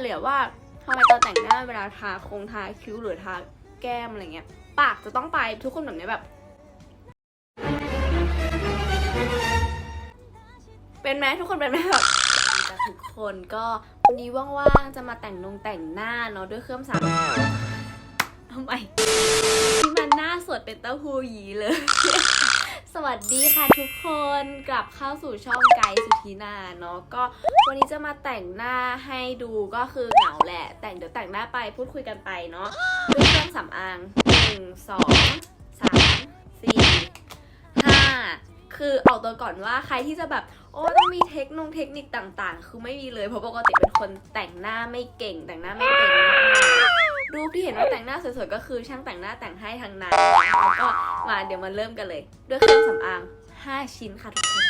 เลยว่าทำไมตอนแต่งหน้าเวลาทาคงทาคิ้วหรือทาแก้มอะไรเงี้ย ปากจะต้องไปทุกคนแบบเนี้ยแบบ เป็นไหมทุกคนเป็นไหมแบบแต่ทุกคนก็วันนี้ว่างๆจะมาแต่งนงแต่งหน้าเนาะด้วยเครื่องสางทำไมที่มันหน้าสดเป็นเต้าหู้ยีเลย สวัสดีค่ะทุกคนกลับเข้าสู่ช่องไกด์สุธีนาเนาะก็วันนี้จะมาแต่งหน้าให้ดูก็คือเหงาแหละ แต่งเดี๋ยวแต่งหน้าไปพูดคุยกันไปเนาะด้วยเครื่องสำอางหนึ่งสองสามสี่ห้าคือออกตัวก่อนว่าใครที่จะแบบโอ้ต้องมีเทคนงเทคนิคต่างๆ คือไม่มีเลยเพราะปกติเป็นคนแต่งหน้าไม่เก่งแต่งหน้าไม่เก่งมาก รูปที่เห็นว่าแต่งหน้าสวยๆก็คือช่างแต่งหน้าแต่งให้ทั้งนั้นแล้วก็มาเดี๋ยวมาเริ่มกันเลย ด้วยเครื่องสำอาง 5 ชิ้นค่ะทุกคน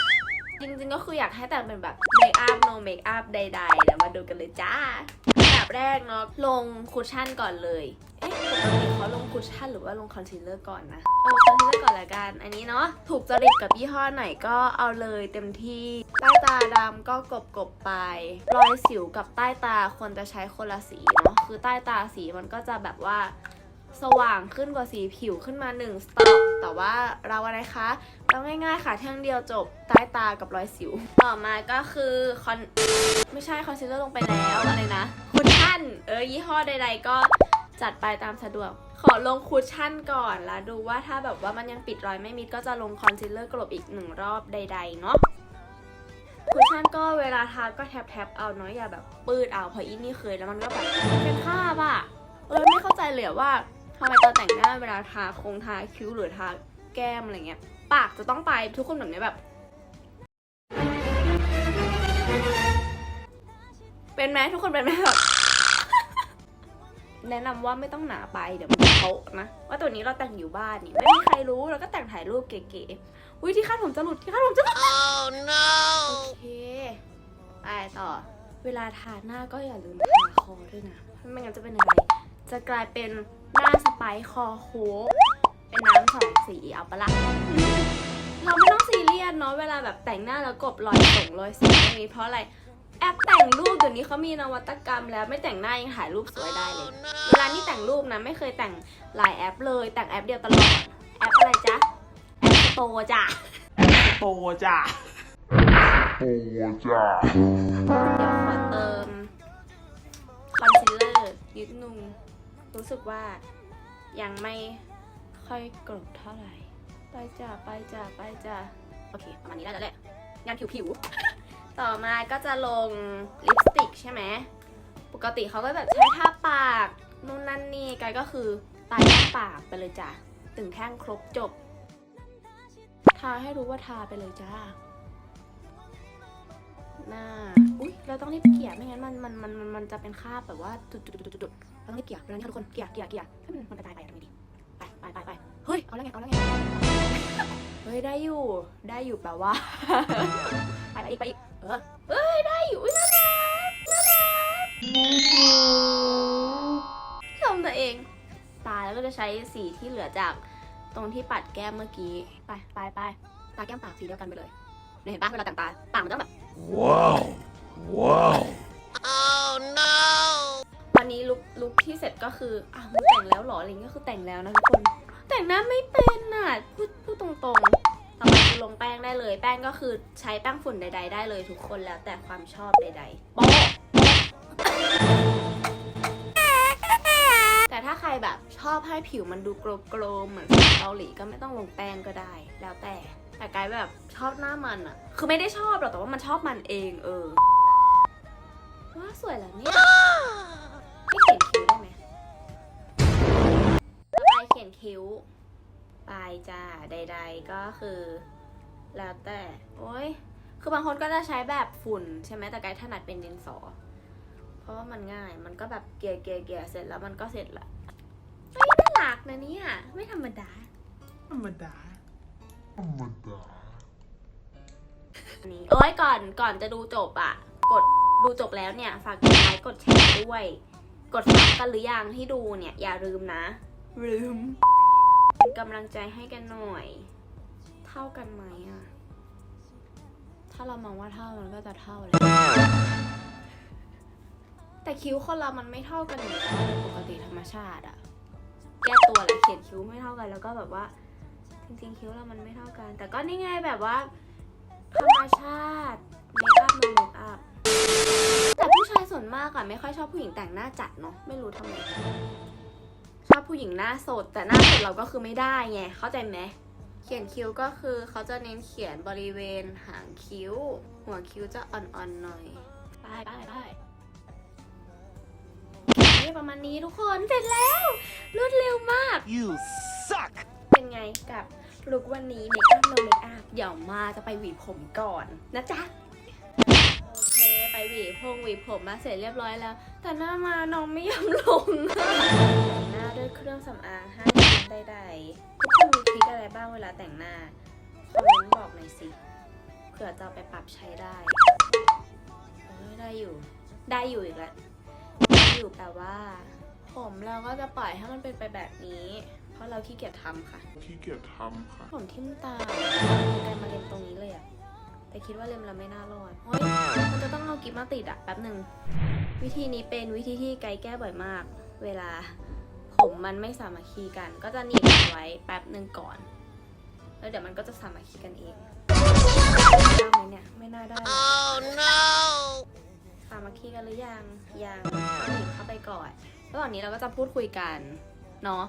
จริงๆก็คืออยากให้แต่งเป็นแบบเมคอัพโนเมคอัพใดๆเดี๋ยวมาดูกันเลยจ้าอันดับแรกเนาะลงคุชชั่นก่อนเลย เอ๊ะปกติเขาลงคุชชั่นหรือว่าลงคอนซีลเลอร์ก่อนนะเออคอนซีลเลอร์ก่อนละกัน อันนี้เนาะถูกจริตกับยี่ห้อไหนก็เอาเลยเต็มที่ใต้ตาดำก็กบกบไป รอยสิวกับใต้ตาควรจะใช้คนละสีเนาะ คือใต้ตาสีมันก็จะแบบว่าสว่างขึ้นกว่าสีผิวขึ้นมา1สต็อปแต่ว่าเราอะไรคะเราง่ายๆค่ะเที่ยงเดียวจบใต้ตากับรอยสิว ต่อมาก็คือคอนไม่ใช่คอนซีลเลอร์ลงไปแล้วอะไรนะคุชชั่น เออยี่ห้อใดๆก็จัดไปตามสะดวก ขอลงคุชชั่นก่อนแล้วดูว่าถ้าแบบว่ามันยังปิดรอยไม่มิดก็จะลงคอนซีลเลอร์กลบอีกหนึ่งรอบใดๆเนาะ คุชชั่นก็เวลาทาก็แทบๆเอาเนาะอย่าแบบปืดเอาเพราะอีนี่เคยแล้วมันก็แบบเป็นคราบอะเออไม่เข้าใจเลยว่าทำไมตอนแต่งหน้าเวลาทาคงทาคิ้วหรือทาแก้มอะไรเงี้ย ปากจะต้องไปทุกคนแบบนี้แบบ เป็นไหมทุกคนเป็นไหมแบบแนะนำว่าไม่ต้องหนาไปเดี๋ยว โป๊ะนะว่าตัวนี้เราแต่งอยู่บ้านนี่ไม่มีใครรู้เราก็แต่งถ่ายรูปเก๋ๆอุ้ยที่คาดผมจะหลุดที่คาดผมจะหลุด Oh no! โอเคไปต่อ เวลาทาหน้าก็อย่าลืมทาคอด้วยนะไม่งั้นจะเป็นอะไร จะกลายเป็นหน้าสไปค์คอโค้กเป็นน้ำสองสีเอาปะละเราไม่ต้องซีเรียสเนาะเวลาแบบแต่งหน้าแล้วกบรอยส่งรอยสีไม่มีเพราะอะไร แอปแต่งรูปเดี๋ยวนี้เขามีนวัตกรรมแล้วไม่แต่งหน้ายังถ่ายรูปสวยได้เลย เวลานี่แต่งรูปนะไม่เคยแต่งหลายแอปเลย แต่งแอปเดียวตลอด แอปอะไรจ๊ะ แอปสโตร์จ้ะ โตจ้ะ Oh, yeah. เดี๋ยวขอเติมคอนซีลเลอร์นิดนึงรู้สึกว่ายังไม่ค่อยกรบเท่าไหร่ ไปจ้ะไปจ้ะไปจ้ะโอเค ประมาณนี้ได้แล้วแหละงานผิวๆ ต่อมาก็จะลงลิปสติกใช่ไหม ปกติเขาก็แบบใช้ทาปากนู่นนั่นนี่กายก็คือตายที่ปากไปเลยจ้ะ ตึงแท่งครบจบ ทาให้รู้ว่าทาไปเลยจ้า หน้า อุ้ยเราต้องรีบเกลี่ยไม่งั้นมันมันมันมันจะเป็นคราบแบบว่าจุดจุดจุดจุดจุดเราต้องรีบเกลี่ยเวลานี้ค่ะทุกคนเกลี่ยเกลี่ยเกลี่ยให้มันมันกระจายไปทำไงดีไปไปไปไปเฮ้ยเอาแล้วไงเอาแล้วไงเฮ้ยได้อยู่ได้อยู่แปลว่า ไปไปอีกไปอีก เออเอ้ยได้อยู่อุ๊ยน่ารักน่ารักชมตัวเอง ตาแล้วก็จะใช้สีที่เหลือจากตรงที่ปัดแก้มเมื่อกี้ ไปไปไปตาแก้มปากสีเดียวกันไปเลยเนี่ยเห็นปะเวลาแต่งตาปากมันต้องแบบ Whoa! Whoa! Oh no! วันนี้ลุกลุกที่เสร็จก็คืออ้าวมึงแต่งแล้วเหรออะไรเงี้ยก็คือแต่งแล้วนะทุกคน แต่งหน้าไม่เป็นอะพูดพูดตรงๆต่อมาคือ ลงแป้งได้เลย แป้งก็คือใช้แป้งฝุ่นใด ๆ ได้เลยทุกคนแล้วแต่ความชอบใดๆโป๊ะแต่ถ้าใครแบบชอบให้ผิวมันดูโกลมๆเหมือนเกาหลีก็ไม่ต้องลงแป้งก็ได้ แล้วแต่แต่กายแบบชอบหน้ามันอะคือไม่ได้ชอบหรอกแต่ว่ามันชอบมันเองเออว่าสวยแล้วเนี่ยไม่เขียนคิ้วได้ไหมไปเขียนคิ้ว ปลายจ้าใด ๆ ก็คือ แล้วแต่โอ้ยคือบางคนก็จะใช้แบบฝุ่นใช่ไหมแต่ไกด์ถนัดเป็นดินสอ เพราะว่ามันง่ายมันก็แบบเกลี่ยเกลี่ยเกลี่ยเสร็จแล้วมันก็เสร็จละเฮ้ยน่ารักนะเนี่ยไม่ธรรมดา ธรรมดาอันนี้โอ้ยก่อนก่อนจะดูจบอะกดดูจบแล้วเนี่ย ฝากกดไลค์กดแชร์ด้วย กดซับกันหรือยังที่ดูเนี่ย อย่าลืมนะลืมเป็นกำลังใจให้กันหน่อย เท่ากันไหมอะ ถ้าเรามองว่าเท่ามันก็จะเท่าเลยแต่คิ้วคนเรามันไม่เท่ากันอยู่แล้วโดยปกติธรรมชาติอะแก้ตัวแหละเขียนคิ้วไม่เท่ากัน แล้วก็แบบว่า จริงๆ คิ้วเรามันไม่เท่ากัน แต่ก็นี่ไงแบบว่า ธรรมชาติเมคอัพมาเมคอัพแต่ผู้ชายส่วนมากอะไม่ค่อยชอบผู้หญิงแต่งหน้าจัดเนาะไม่รู้ทำไมชอบผู้หญิงหน้าสด แต่หน้าสดเราก็คือไม่ได้ไงเข้าใจไหม เขียนคิ้วก็คือเขาจะเน้นเขียนบริเวณหางคิ้ว หัวคิ้วจะอ่อนๆหน่อยไปไปไปประมาณนี้ทุกคนเสร็จแล้วรวดเร็วมาก You suck! เป็นไงกับลุกวันนี้เมคอัพโนเมคอัพเดี๋ยวมาจะไปหวีผมก่อนนะจ๊ะ ไปหวีพงหวีผมมาเสร็จเรียบร้อยแล้ว แต่หน้ามาน้องไม่ยอมลงอะแต่งหน้าด้วยเครื่องสำอางห้าชิ้นใดๆทุกคนมีทริคอะไรบ้างเวลาแต่งหน้าคอมเมนต์บอกหน่อยสิเผื่อจะเอาไปปรับใช้ได้เออได้อยู่ได้อยู่อีกแล้วได้อยู่แปลว่า ผมเราก็จะปล่อยให้มันเป็นไปแบบนี้เพราะเราขี้เกียจทำค่ะขี้เกียจทำค่ะ ผมทิ่มตามีการมาเล็มตรงนี้เลยอะ แต่คิดว่าเล็มเราไม่น่ารอดเฮ้ยมันจะต้องเอากิฟมาติดอะแป๊บหนึ่งวิธีนี้เป็นวิธีที่ไกด์แก้บ่อยมาก เวลาผมมันไม่สามัคคีกัน ก็จะหนีบมันไว้แป๊บหนึ่งก่อน แล้วเดี๋ยวมันก็จะสามัคคีกันเองได้ไหมเนี่ยไม่น่าได้หรอก Oh no! สามัคคีกันหรือยังยังหนีบเข้าไปก่อนระหว่างนี้เราก็จะพูดคุยกันเนาะ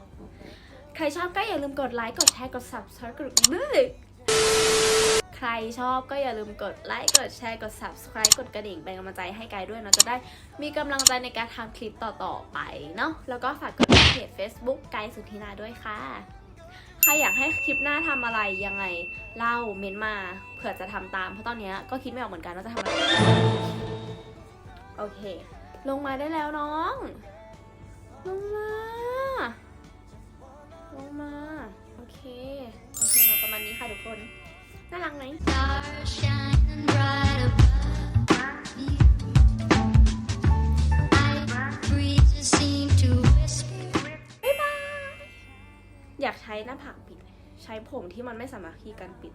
ใครชอบก็อย่าลืมกดไลค์กดแชร์กด subscribe กดบึ้ย ใครชอบก็อย่าลืมกดไลค์ กดแชร์ กด subscribe กดกระดิ่งเป็นกำลังใจให้กายด้วยเนาะจะได้มีกำลังใจในการทำคลิปต่อๆไปเนาะแล้วก็ฝากกดไลค์เพจ Facebook กายสุธินาด้วยค่ะใครอยากให้คลิปหน้าทำอะไรยังไงเล่าเมนมาเผื่อจะทำตามเพราะตอนนี้ก็คิดไม่ออกเหมือนกันว่าจะทำอะไรโอเค ลงมาได้แล้วน้อง ลงมา ลงมา โอเค โอเคมาประมาณนี้ค่ะทุกคน น่ารักไหมอยากใช้หน้าผากปิด ใช้ผมที่มันไม่สามารถคีกันปิด